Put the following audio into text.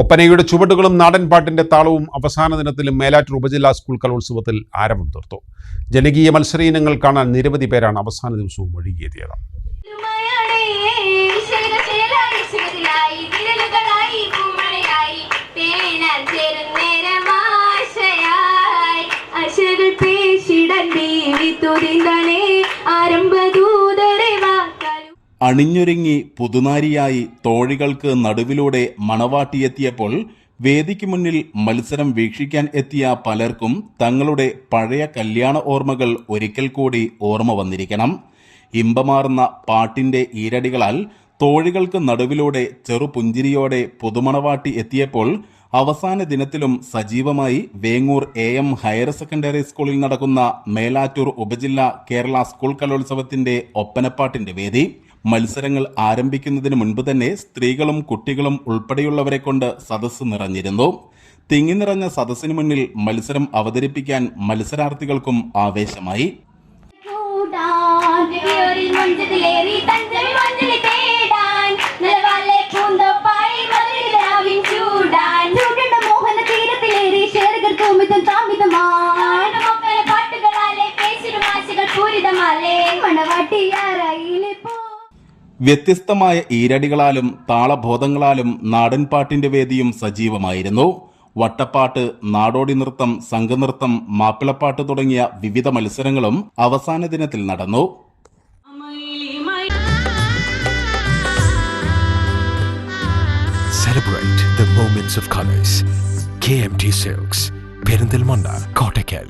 ഒപ്പനയുടെ ചുവടുകളും നാടൻ പാട്ടിന്റെ താളവും അവസാന ദിനത്തിലും മേലാറ്റൂർ ഉപജില്ലാ സ്കൂൾ കലോത്സവത്തിൽ ആരംഭം തീർത്തു. ജനകീയ മത്സര ഇനങ്ങൾ കാണാൻ നിരവധി പേരാണ് അവസാന ദിവസവും ഒഴുകിയെത്തിയത്. അണിഞ്ഞൊരുങ്ങി പുതുനാരിയായി തോഴികൾക്ക് നടുവിലൂടെ മണവാട്ടിയെത്തിയപ്പോൾ വേദിക്ക് മുന്നിൽ മത്സരം വീക്ഷിക്കാൻ എത്തിയ പലർക്കും തങ്ങളുടെ പഴയ കല്യാണ ഓർമ്മകൾ ഒരിക്കൽ കൂടി ഓർമ്മ വന്നിരിക്കണം. ഇമ്പമാർന്ന പാട്ടിന്റെ ഈരടികളാൽ തോഴികൾക്ക് നടുവിലൂടെ ചെറുപുഞ്ചിരിയോടെ പുതുമണവാട്ടി എത്തിയപ്പോൾ അവസാന ദിനത്തിലും സജീവമായി Vengoor A M higher secondary സ്കൂളിൽ നടക്കുന്ന മേലാറ്റൂർ ഉപജില്ല കേരള സ്കൂൾ കലോത്സവത്തിന്റെ ഒപ്പനപ്പാട്ടിന്റെ വേദി. മത്സരങ്ങൾ ആരംഭിക്കുന്നതിന് മുൻപ് തന്നെ സ്ത്രീകളും കുട്ടികളും ഉൾപ്പെടെയുള്ളവരെ കൊണ്ട് സദസ്സ് നിറഞ്ഞിരുന്നു. തിങ്ങി നിറഞ്ഞ സദസ്സിന് മുന്നിൽ മത്സരം അവതരിപ്പിക്കാൻ മത്സരാർത്ഥികൾക്കും ആവേശമായി. പൂരിതമാലേ. മണവാട്ടിയാറായില്ലേ വ്യത്യസ്തമായ ഈരടികളാലും താളബോധങ്ങളാലും നാടൻപാട്ടിന്റെ വേദിയും സജീവമായിരുന്നു വട്ടപ്പാട്ട് നാടോടി നൃത്തം സംഘനൃത്തം മാപ്പിളപ്പാട്ട് തുടങ്ങിയ വിവിധ മത്സരങ്ങളും അവസാന ദിനത്തിൽ നടന്നു Celebrate the moments of colors. KMT Silks, Perinthalmanna Kottakkal.